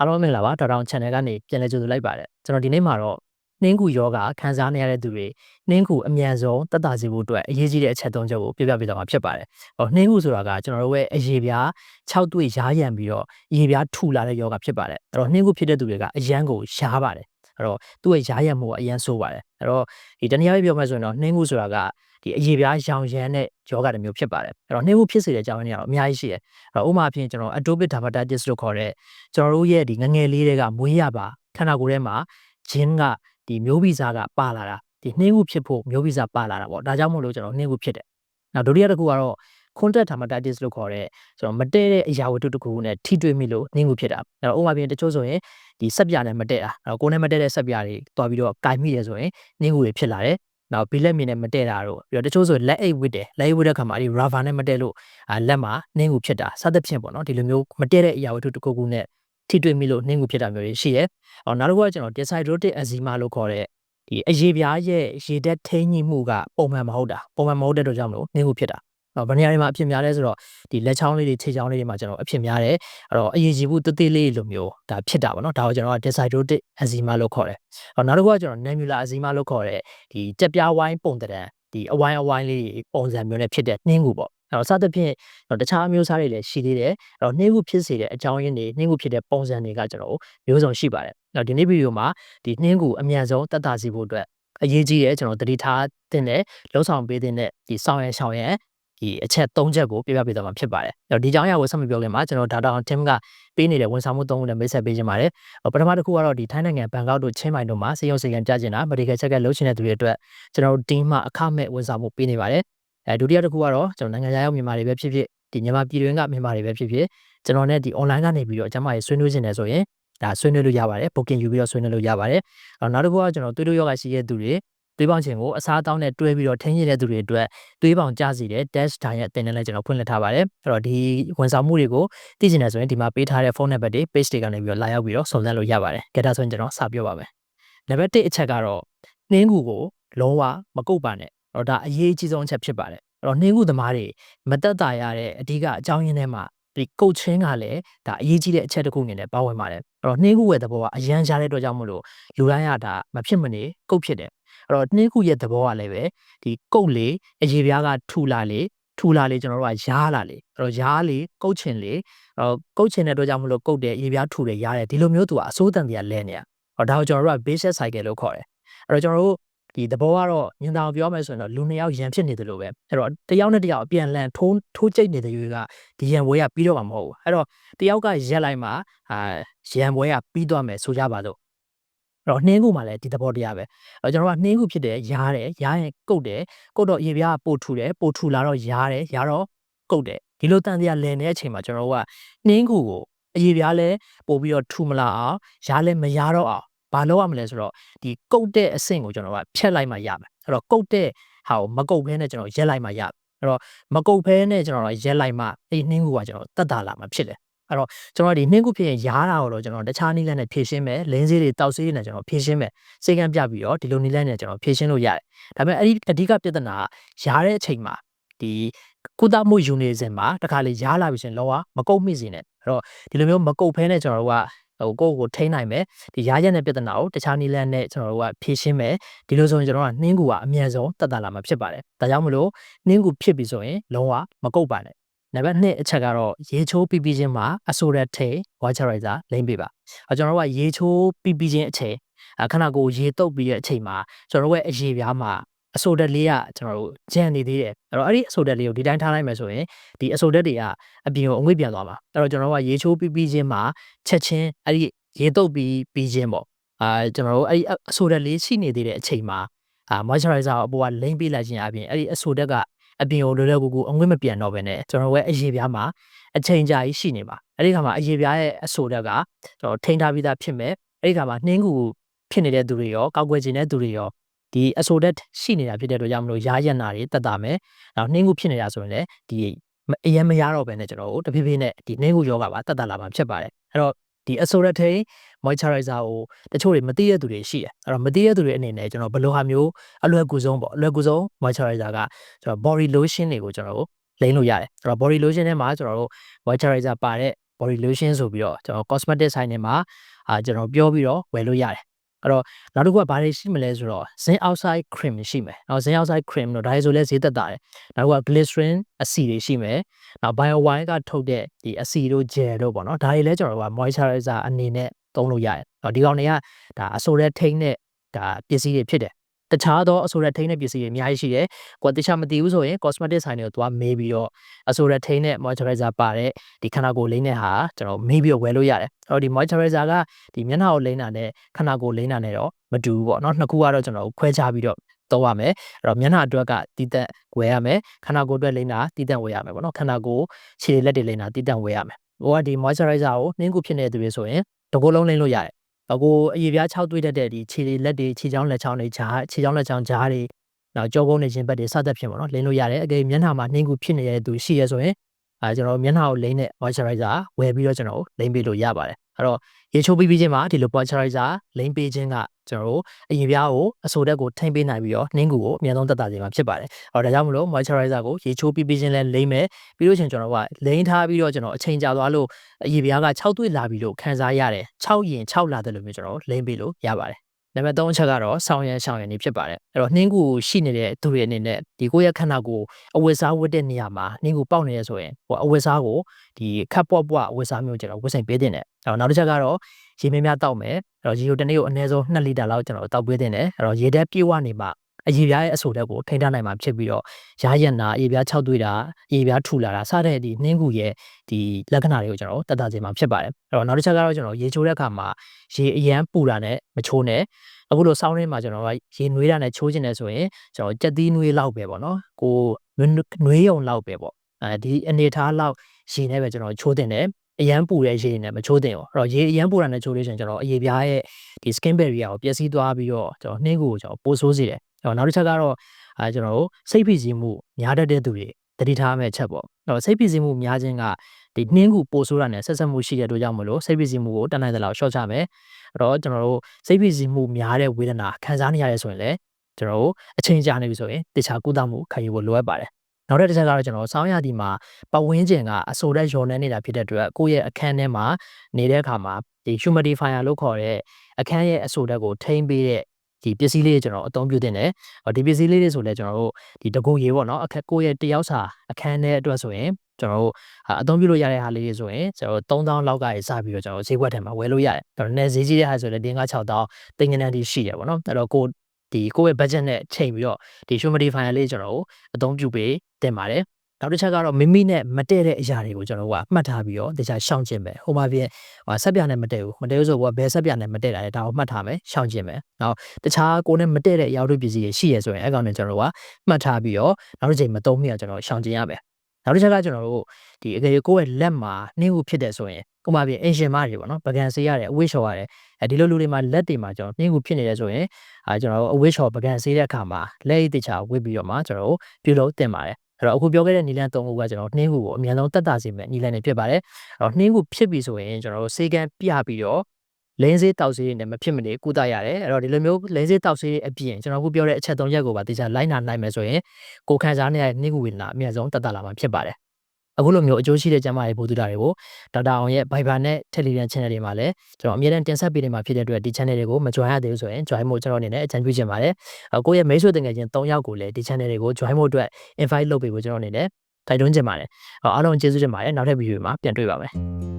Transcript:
အားလုံးမင်္ဂလာပါဒေါက်တာ channel ကနေပြန်လည်ကြိုဆိုလိုက်ပါတယ်ကျွန်တော်ဒီနေ့မှာတော့နှင်းကူယောဂခံစားနေရတဲ့သူတွေနှင်းကူအမြန်ဆုံးတက်တာစီဖို့အတွက်အရေးကြီးတဲ့အချက်သုံးချက်ကိုပြပြပေးတော့မှာဖြစ်ပါတယ်။ဟောနှင်းကူဆိုတာကကျွန်တော်တို့ရဲ့အရေးပြား6တွေ့ရားရံပြီးတော့အရေးပြားထူလာတဲ့ယောဂဖြစ်ပါတယ်။အဲ့တော့နှင်းကူဖြစ်တဲ့သူတွေကအရန်ကိုရှားပါတယ်။ အဲ့တော့သူ့ရဲ့ရားရံမှုကအရန်ဆိုးပါတယ်။အဲ့တော့ဒီတနည်းအားဖြင့်ပြောမှဆိုရင်တော့နှင်းကူဆိုတာကဒီအရေးပြားရောင်ရမ်းတဲ့ယောဂတစ်မျိုးဖြစ်ပါတယ်။အဲ့တော့နှင်းကူဖြစ်စေတဲ့အကြောင်းရင်းတွေကတော့အများကြီးရှိတယ်။အဲ့တော့ဥပမာအဖြစ်ကျွန်တော် atopic dermatitis လို့ခေါ်တဲ့ကျွန်တော်တို့ရဲ့ဒီငငယ်လေးတွေကမွေးရပါခန္ဓာကိုယ်ထဲမှာဂျင်းကဒီမျိုးဗီဇကပါလာတာဒီနှင်းခုဖြစ်ဖို့မျိုးဗီဇပါလာတာပေါ့ဒါကြောင့်မို့လို့ကျွန်တော်နှင်းခုဖြစ်တယ်နောက်ဒုတိယတစ်ခုကတော့ contact dermatitis လို့ခေါ်တဲ့ကျွန်တော်မတည့်တဲ့အရာဝတ္ထုတစ်ခုနဲ့ထိတွေ့မိလို့နှင်းခုဖြစ်တာအဲ့တော့ဥပမာပြင်တချို့ဆိုရင်ဒီဆက်ပြာနဲ့မတည့်တာအဲ့တော့ကိုယ်နဲ့မတည့်တဲ့ဆက်ပြာတွေတွားပြီးတော့ကင်မိတယ်ဆိုရင်နှင်းခုတွေဖြစ်လာတယ်နောက်ဘီလက်မြင်နဲ့မတည့်တာတို့ပြီးတော့တချို့ဆိုလက်အိတ်ဝစ်တယ်လက်အိတ်ဝစ်တဲ့ခါမှာဒီ rubber နဲ့မတည့်လို့လက်မှာနှင်းခုဖြစ်တာစသဖြင့်ပေါ့နော်ဒီလိုမျိုးမတည့်တဲ့အရာဝတ္ထုတစ်ခုခုနဲ့ထိတွေ့မိလို့နှင်းကူဖြစ်တာမျိုးတွေရှိတယ်။အော်နောက်တစ်ခုကကျွန်တော် desiderotic eczema လို့ခေါ်တဲ့ဒီအရေပြားရဲ့ရေဓာတ်ထိန်းညှိမှုကပုံမှန်မဟုတ်တာပုံမှန်မဟုတ်တဲ့အတွက်ကြောင့်မလို့နှင်းကူဖြစ်တာ။ အော်ဗနေရာတွေမှာအဖြစ်များလဲဆိုတော့ဒီလက်ချောင်းလေးတွေခြေချောင်းလေးတွေမှာကျွန်တော်အဖြစ်များတယ်။အဲ့တော့အရေကြီးမှုတသေးလေးလိုမျိုးဒါဖြစ်တာပေါ့နော်။ဒါကိုကျွန်တော်က desiderotic eczema လို့ခေါ်တယ်။အော်နောက်တစ်ခုကကျွန်တော် nanular eczema လို့ခေါ်တဲ့ဒီကြက်ပြားဝိုင်းပုံတံဒီအဝိုင်းအဝိုင်းလေးပုံစံမျိုးနဲ့ဖြစ်တဲ့နှင်းကူပေါ့အဲ့တော့စသဖြင့်တခြားအမျိုးအစားတွေလည်းရှိသေးတယ်အဲ့တော့နှင်းခုဖြစ်စေတဲ့အကြောင်းရင်းတွေနှင်းခုဖြစ်တဲ့ပုံစံတွေကကျွန်တော်မျိုးစုံရှိပါတယ်အဲ့တော့ဒီနေ့ဗီဒီယိုမှာဒီနှင်းခုအမြန်ဆုံးတက်တာစီဖို့အတွက်အရေးကြီးတယ်ကျွန်တော်တတိထားတင်တဲ့လုံးဆောင်ပေးတဲ့ဒီဆောင်ရန်ဆောင်ရန် ဒီအချက်၃ချက်ကိုပြပြပေးသွားမှာဖြစ်ပါတယ်အဲ့တော့ဒီကြောင်းအရာကိုဆက်မပြောခင်မှာကျွန်တော်ဒါတောင် team ကပေးနေတဲ့ဝန်ဆောင်မှု၃ခုနဲ့မိတ်ဆက်ပေးခြင်းပါတယ်ပထမတစ်ခုကတော့ဒီထိုင်းနိုင်ငံဘန်ကောက်တို့ချင်းမိုင်တို့မှာစေယုံစေကံပြကျင်တာ medical check လုပ်ချင်တဲ့သူတွေအတွက်ကျွန်တော်တို့ team မှအခမဲ့ဝန်ဆောင်မှုပေးနေပါတယ်အဲဒုတိယတစ်ခုကတော့ကျွန်တော်နိုင်ငံခြားရောက်မြန်မာတွေပဲဖြစ်ဖြစ်ဒီမြန်မာပြည်တွင်းကမြန်မာတွေပဲဖြစ်ဖြစ်ကျွန်တော်နဲ့ဒီ online ကနေပြီးတော့ကျမရေးဆွေးနွေးနေတယ်ဆိုရင်ဒါဆွေးနွေးလို့ရပါတယ် booking ယူပြီးတော့ဆွေးနွေးလို့ရပါတယ်အော်နောက်တစ်ခုကကျွန်တော်သွေးတိုးယောဂရှိတဲ့သူတွေ သွေးပေါင်ခြင်းကိုအစားအသောက်နဲ့တွဲပြီးတော့ထင်းရတဲ့သူတွေအတွက်သွေးပေါင်ကျစီတဲ့ dash diet တင်နဲ့လည်းကျွန်တော်ဖွင့်လှစ်ထားပါတယ်အဲ့တော့ဒီဝန်ဆောင်မှုတွေကိုသိချင်တယ်ဆိုရင်ဒီမှာပေးထားတဲ့ဖုန်းနံပါတ်တွေ page တွေကနေပြီးတော့လာရောက်ပြီးတော့စုံစမ်းလို့ရပါတယ်ကြက်တာဆိုရင်ကျွန်တော်စပြောပါမယ်နံပါတ်1အချက်ကတော့နှင်းကူကိုလုံးဝမကုတ်ပါနဲ့တော့ဒါအရေးအကြီးဆုံးအချက်ဖြစ်ပါတယ်အဲ့တော့နှင်းခုသမားတွေမတက်တာရတဲ့အဓိကအကြောင်းရင်းထဲမှာဒီကုတ်ချင်းကလည်းဒါအရေးကြီးတဲ့အချက်တစ်ခုအနေနဲ့ပါဝင်ပါတယ်အဲ့တော့နှင်းခုရဲ့သဘောကအရန်ရှားတဲ့အတွက်ကြောင့်မလို့လူတိုင်းကဒါမဖြစ်မနေကုတ်ဖြစ်တယ် အဲ့တော့နှင်းခုရဲ့သဘောကလည်းပဲဒီကုတ်လေအရေပြားကထူလာလေထူလာလေကျွန်တော်တို့ကရားလာလေအဲ့တော့ရားလေကုတ်ချင်လေအဲ့တော့ကုတ်ချင်တဲ့အတွက်ကြောင့်မလို့ကုတ်တယ်ရေပြားထူတယ်ရားတယ်ဒီလိုမျိုးသူကအစိုးတန်တရားလဲနေရအဲ့တော့ဒါကိုကျွန်တော်တို့က basic cycle လို့ခေါ်တယ်အဲ့တော့ကျွန်တော်တို့ဒီသဘောကတော့ညင်တာကိုပြောမယ်ဆိုရင်တော့လူနှစ်ယောက်ရန်ဖြစ်နေတယ်လို့ပဲအဲ့တော့တယောက်နဲ့တယောက်အပြန်လန်ထိုးထိုးကြိတ်နေတဲ့ရွေးကဒီရန်ပွဲကပြီးတော့မှာမဟုတ်ဘူးအဲ့တော့တယောက်ကရက်လိုက်မှာအာရန်ပွဲကပြီးသွားမယ်ဆိုကြပါတော့အဲ့ တော့နှင်းခုမှလည်းဒီသဘောတရားပဲအဲ့တော့ကျွန်တော်ကနှင်းခုဖြစ်တယ်ရားတယ်ရားရင်ကုတ်တယ်ကုတ်တော့ရေပြားပို့ထူတယ်ပို့ထူလာတော့ရားတယ်ရားတော့ကုတ်တယ်ဒီလိုတန်တရားလည်နေတဲ့အချိန်မှာကျွန်တော်ကနှင်းခုကိုအရေပြားလဲပို့ပြီးတော့ထူမလာအောင်ရားလဲမရားတော့အောင်ဘာလုပ်ရမလဲဆိုတော့ဒီကုတ်တဲ့အဆင့်ကိုကျွန်တော်ကဖြတ်လိုက်မှရမယ်အဲ့တော့ကုတ်တဲ့ဟာကိုမကုတ်ဘဲနဲ့ကျွန်တော်ရက်လိုက်မှရမယ်အဲ့တော့မကုတ်ဘဲနဲ့ကျွန်တော်ရက်လိုက်မှအဲ့နှင်းကူကကျွန်တော်တတ်တာလာမှဖြစ်တယ် အဲ့တော့ကျွန်တော်ဒီနှင်းခုဖြစ်ရင်ရားတာကိုတော့ကျွန်တော်တခြားနည်းလမ်းနဲ့ဖြည့်ရှင်းမယ်လင်းစေးတွေတောက်စေးတွေနဲ့ကျွန်တော်ဖြည့်ရှင်းမယ်စေကံပြပြီးတော့ဒီလိုနည်းလမ်းနဲ့ကျွန်တော်ဖြည့်ရှင်းလို့ရတယ်ဒါပေမဲ့အဲ့ဒီအဓိကပြဿနာကရားတဲ့အချိန်မှာဒီကုသမှုယူနေစဉ်မှာတခါလေရားလာပြီရှင်လောကမကုတ်မိစေနဲ့အဲ့တော့ဒီလိုမျိုးမကုတ်ဖဲနဲ့ကျွန်တော်တို့ကဟိုကိုယ့်ကိုထိန်းနိုင်မယ်ဒီရားရက်တဲ့ပြဿနာကိုတခြားနည်းလမ်းနဲ့ကျွန်တော်တို့ကဖြေရှင်းမယ်ဒီလိုဆိုရင်ကျွန်တော်ကနှင်းကူကအမြန်ဆုံးတက်တာလာမှာဖြစ်ပါတယ်ဒါကြောင့်မလို့နှင်းကူဖြစ်ပြီဆိုရင်လုံးဝမကုတ်ပါနဲ့ နံပါတ်2အချက်ကတော့ရေချိုးပြီးပြီးချင်းမှာအဆိုရက်ထေ moisturizer လိမ့်ပေးပါအဲကျွန်တော်တို့ကရေချိုးပြီးပြီးချင်းအချိန်ခဏကိုရေတုပ်ပြီးတဲ့အချိန်မှာကျွန်တော်တို့ရဲ့အရေပြားမှာအဆိုတက်လေးကကျွန်တော်တို့ဂျန်နေသေးတယ်အဲ့တော့အဲ့ဒီအဆိုတက်လေးကိုဒီတိုင်းထားလိုက်မယ်ဆိုရင်ဒီအဆိုတက်တွေကအပြင်ကိုအငွေ့ပြန်သွားမှာအဲ့တော့ကျွန်တော်တို့ကရေချိုးပြီးပြီးချင်းမှာချက်ချင်းအဲ့ဒီရေတုပ်ပြီးပြီးချင်းပေါ့အာကျွန်တော်တို့အဲ့ဒီအဆိုတက်လေးရှိနေသေးတဲ့အချိန်မှာအာ moisturizer ကိုအပေါ်ကလိမ့်ပေးလိုက်ခြင်းအပြင်အဲ့ဒီအဆိုတက်က အပြင်ကိုလွယ်လွယ်ကူကူအငွေ့မပြန်တော့ဘဲနဲ့ကျွန်တော်တို့ရဲ့အရေပြားမှာအချိန်ကြာကြီးရှိနေပါအဲ့ဒီခါမှာအရေပြားရဲ့အဆိုတက်ကကျွန်တော်ထိန်းထားပြီးသားဖြစ်မယ်အဲ့ဒီခါမှာနှင်းကူဖြစ်နေတဲ့သူတွေရောကောက်ွယ်ခြင်းတဲ့သူတွေရောဒီအဆိုတက်ရှိနေတာဖြစ်တဲ့အတွက်ကြောင့်မလို့ရားရက်နာတွေတက်တာမယ်။နောက်နှင်းကူဖြစ်နေတာဆိုရင်လည်းဒီအရင်မရတော့ဘဲနဲ့ကျွန်တော်တို့တဖြည်းဖြည်းနဲ့ဒီနှင်းကူယောဂပါတက်တာလာမှာဖြစ်ပါတယ်။အဲ့တော့ ဒီအဆိုရက်ထိ moisturizer ကိုတချို့တွေမသိတဲ့သူတွေရှိတယ်။အဲ့တော့မသိတဲ့သူတွေအနေနဲ့ကျွန်တော်ဘယ်လိုဟာမျိုးအလွယ်ကူဆုံးပေါ့အလွယ်ကူဆုံး moisturizer ကကျွန်တော် body lotion တွေကိုကျွန်တော်တို့လိမ့်လို့ရတယ်။အဲ့တော့ body lotion ထဲမှာကျွန်တော်တို့ moisturizer ပါတဲ့ body lotion ဆိုပြီးတော့ကျွန်တော် cosmetic ဆိုင်တွေမှာအာကျွန်တော်ပြောပြီးတော့ဝယ်လို့ရတယ် အဲ့တော့နောက်တစ်ခုကဘာတွေရှိမလဲဆိုတော့ zinc oxide cream ရှိမယ်။နောက် zinc oxide cream တော့ဒါတွေဆိုလဲဈေးသက်သာတယ်။နောက်က glycerin အဆီတွေရှိမယ်။နောက် bio wine ကထုတ်တဲ့ဒီအဆီတို့ gel တို့ပေါ့နော်။ဒါတွေလည်းကျွန်တော်တို့က moisturizer အနေနဲ့သုံးလို့ရတယ်။တော့ဒီကောင်တွေကဒါအဆိုတဲ့ထိန်းတဲ့ဒါပစ္စည်းတွေဖြစ်တယ်။ တခြားသောအဆိုတဲ့ထိန်းတဲ့ပစ္စည်းတွေအများကြီးရှိတယ်။ကိုယ်တခြားမသိဘူးဆိုရင် cosmetic ဆိုင်တွေကိုသွားမေးပြီးတော့အဆိုတဲ့ထိန်းတဲ့ moisturizer ပါတဲ့ဒီခန္ဓာကိုယ်လိမ့်တဲ့ဟာကျွန်တော်မေးပြီးတော့ဝယ်လို့ရတယ်။အဲ့တော့ဒီ moisturizer ကဒီမျက်နှာကိုလိမ့်တာနဲ့ခန္ဓာကိုယ်လိမ့်တာနဲ့တော့မတူဘူးပေါ့နော်။နှစ်ခုကတော့ကျွန်တော်ခွဲခြားပြီးတော့သုံးရမယ်အဲ့တော့မျက်နှာအတွက်ကတည်တက်ဝယ်ရမယ်ခန္ဓာကိုယ်အတွက်လိမ့်တာတည်တက်ဝယ်ရမယ်ပေါ့နော်ခန္ဓာကိုယ်ခြေလက်တွေလိမ့်တာတည်တက်ဝယ်ရမယ်ဟိုကဒီ moisturizer ကိုနှင်းခုဖြစ်နေတဲ့သူတွေဆိုရင်တကိုယ်လုံးလိမ့်လို့ရတယ် အခုအရေပြား6တွေးတတ်တဲ့ဒီခြေလက်တွေခြေချောင်းလက်ချောင်းတွေဂျားခြေချောင်းလက်ချောင်းဂျားတွေနောက်ကြောကုန်းနေခြင်းဘက်တွေစသဖြင့်ပေါ့နော်လိမ့်လို့ရတယ်အကယ်မျက်နှာမှာနှင်းခုဖြစ်နေတဲ့သူရှိရဲဆိုရင်အဲကျွန်တော်မျက်နှာကိုလိမ့်တဲ့ moisturizer ဝယ်ပြီးတော့ကျွန်တော်လိမ့်ပေးလို့ရပါတယ်အဲ့တော့ရေချိုးပြီးပြီးချင်းမှာဒီလို moisturizer လိမ့်ပေးခြင်းက ကျွန်တော်တို့အရင်ပြားကိုအဆိုတက်ကိုထိမ့်ပေးနိုင်ပြီးတော့နှင်းကူကိုအများဆုံးတက်တာစေမှာဖြစ်ပါတယ်။အော်ဒါကြောင့်မလို့ moisturizer ကိုရေချိုးပြီးပြီးချင်းလဲလိမ့်မယ်ပြီးလို့ချင်းကျွန်တော်ကလိမ့်ထားပြီးတော့ကျွန်တော်အချိန်ကြာသွားလို့အရင်ပြားက6သွေးလာပြီးလို့ခံစားရတယ်။6ရင်6လာတယ်လို့မျိုးကျွန်တော်လိမ့်ပေးလို့ရပါတယ်။နံပါတ်3အချက်ကတော့ဆောင်းရန်ရှောင်းရန်နေဖြစ်ပါတယ်အဲ့တော့နှင်းကူရှိနေတဲ့သူတွေအနေနဲ့ဒီကိုယ့်ရဲ့ခန္ဓာကိုယ်အဝတ်စားဝတ်တဲ့နေရာမှာနှင်းကူပေါက်နေရဆိုရင်ဟိုအဝတ်စားကိုဒီခပ်ပွားပွားအဝတ်စားမျိုးကျွန်တော်ဝတ်ဆိုင်ပေးတင်တယ်အဲ့တော့နောက်တစ်ချက်ကတော့ ရေများများတောက်မယ်အဲ့တော့ရေကိုတစ်နေ့ကိုအနည်းဆုံး2လီတာလောက်ကျွန်တော်တောက်ပေးတင်တယ်အဲ့တော့ရေဓာတ်ပြေဝနေမှအရေပြားရဲ့အဆိုတက်ကိုထိန်းထားနိုင်မှာဖြစ်ပြီးတော့ရာရက်နာအရေပြား6သွေးတာအရေပြားထူလာတာစတဲ့ဒီနှင်းကူရဲ့ဒီလက္ခဏာတွေကိုကျွန်တော်တက်တာစေမှာဖြစ်ပါတယ်အဲ့တော့နောက်တစ်ချက်ကတော့ကျွန်တော်ရေချိုးတဲ့အခါမှာရေအရန်ပူတာနဲ့မချိုးနဲ့အခုလိုစောင်းရင်းမှာကျွန်တော်ကရေနွေးတာနဲ့ချိုးခြင်းနဲ့ဆိုရင်ကျွန်တော်ကြက်သီးနွေးလောက်ပဲပေါ့နော်ကိုနွေးရုံလောက်ပဲပေါ့အဲဒီအနေထားလောက်ရေနဲ့ပဲကျွန်တော်ချိုးတင်တယ် အရန်ပူတဲ့ရေနဲ့မချိုးတင်ရောအဲ့တော့ရေအရန်ပူတာနဲ့ချိုးလို့ရှိရင်ကျွန်တော်အရေပြားရဲ့ဒီ skin barrier ကိုပျက်စီးသွားပြီးတော့ကျွန်တော်နှင်းကိုကျွန်တော်ပိုဆိုးစေတယ်အဲ့တော့နောက်တစ်ချက်ကတော့အဲကျွန်တော်တို့စိတ်ဖိစီးမှုများတတ်တဲ့သူတွေတတိထားမဲ့ချက်ပေါ့အဲ့တော့စိတ်ဖိစီးမှုများခြင်းကဒီနှင်းကူပိုဆိုးတာနဲ့ဆက်ဆက်မှုရှိတဲ့အတွက်ကြောင့်မလို့စိတ်ဖိစီးမှုကိုတတ်နိုင်တဲ့လောက်ရှော့ချမယ်အဲ့တော့ကျွန်တော်တို့စိတ်ဖိစီးမှုများတဲ့ဝေဒနာခံစားနေရတဲ့ဆိုရင်လည်းကျွန်တော်တို့အချိန်ကြာနေပြီဆိုရင်တခြားကုသမှုခံယူဖို့လိုအပ်ပါတယ် နောက်တစ်ချက်ကတော့ကျွန်တော်စောင်းရသည်မှာပဝင်းကျင်ကအဆိုတဲ့ရော်နေနေတာဖြစ်တဲ့အတွက်ကိုယ့်ရဲ့အခန်းထဲမှာနေတဲ့အခါမှာဒီ humidifier လို့ခေါ်တဲ့အခန်းရဲ့အဆိုတက်ကိုထိန်းပေးတဲ့ဒီပစ္စည်းလေးကျွန်တော်အသုံးပြုတင်တယ်။ဒီပစ္စည်းလေးတွေဆိုလဲကျွန်တော်တို့ဒီတကူရေပေါ့နော်အခက်ကိုယ့်ရဲ့တယောက်စာအခန်းထဲအတွက်ဆိုရင်ကျွန်တော်တို့အသုံးပြုလို့ရတဲ့ဟာလေးတွေဆိုရင်ကျွန်တော်3000လောက်ကစပြီးတော့ကျွန်တော်ဈေးကွက်ထဲမှာဝယ်လို့ရတယ်။ကျွန်တော်နယ်ဈေးကြီးတဲ့ဟာဆိုလည်းတင်းက6000တင်ငန်းတန်းတီရှိရပေါ့နော်။အဲ့တော့ကို ဒီကိုယ့်ရဲ့ budget နဲ့ချိန်ပြီးတော့ဒီ humidifier လေးကျွန်တော်တို့အသုံးပြုပေးတင်ပါတယ်နောက်တစ်ချက်ကတော့မိမိနဲ့မတည့်တဲ့အရာတွေကိုကျွန်တော်ကမှတ်ထားပြီးတော့တခြားရှောင်ကျင်ပဲဟိုမှာပြင်ဟိုဆက်ပြနဲ့မတည့်ဘူးမတည့်ဘူးဆိုတော့ဘယ်ဆက်ပြနဲ့မတည့်တာလဲဒါကိုမှတ်ထားမယ်ရှောင်ကျင်ပဲနောက်တခြားကိုနဲ့မတည့်တဲ့အရာတို့ပစ္စည်းတွေရှိရဆိုရင်အဲ့ကောင်နဲ့ကျွန်တော်ကမှတ်ထားပြီးတော့နောက်တစ်ချိန်မသုံးမိအောင်ကျွန်တော်ရှောင်ကျင်ရမယ် နောက်တစ်ချက်ကကျွန်တော်တို့ဒီအကယ်၍ကိုယ့်ရဲ့လက်မှာနှင်းခုဖြစ်တယ်ဆိုရင်ကိုမပြင်အင်ရှင်မတွေပေါ့နော်ပကံဆေးရတယ်အဝိရှော်ရတယ်အဲဒီလိုလူတွေမှာလက်တွေမှာကျွန်တော်နှင်းခုဖြစ်နေတယ်ဆိုရင်အဲကျွန်တော်တို့အဝိရှော်ပကံဆေးတဲ့အခါမှာလက်ရည်တခြားဝစ်ပြီးတော့မှကျွန်တော်တို့ပြုလုပ်တင်ပါတယ်အဲ့တော့အခုပြောခဲ့တဲ့နီလန်၃ခုကကျွန်တော်နှင်းခုကိုအများဆုံးတက်တာစေမယ့်နီလန်တွေဖြစ်ပါတယ်အဲ့တော့နှင်းခုဖြစ်ပြီဆိုရင်ကျွန်တော်တို့စေကံပြပြီးတော့ လင်းစေးတောက်စေးတွေနဲ့မဖြစ်မနေကုသရတယ်အဲ့တော့ဒီလိုမျိုးလင်းစေးတောက်စေးအပြင်ကျွန်တော်အခုပြောတဲ့အချက်၃ချက်ကိုပါတေချာလိုက်နာနိုင်မယ်ဆိုရင်ကိုခံစားနေရတဲ့နှင်းခုဝေဒနာအများဆုံးတက်တာလာမှာဖြစ်ပါတယ်အခုလိုမျိုးအကျိုးရှိတဲ့ကျန်းမာရေးဗဟုသုတတွေကိုဒေါက်တာအောင်ရဲ့ Viber နဲ့ Telegram channel တွေမှာလည်းကျွန်တော်အမြဲတမ်းတင်ဆက်ပေးနေမှာဖြစ်တဲ့အတွက်ဒီ channel တွေကိုမ join ရသေးဘူးဆိုရင် join ဖို့ကျွန်တော်အနေနဲ့အကြံပြုချင်ပါတယ်။ကိုယ့်ရဲ့မိတ်ဆွေတငယ်ချင်း၃ယောက်ကိုလည်းဒီ channel တွေကို join ဖို့အတွက် invite လုပ်ပေးဖို့ကျွန်တော်အနေနဲ့တိုက်တွန်းချင်ပါတယ်။အားလုံးကျေးဇူးတင်ပါတယ်နောက်ထပ် video မှာပြန်တွေ့ပါမယ်။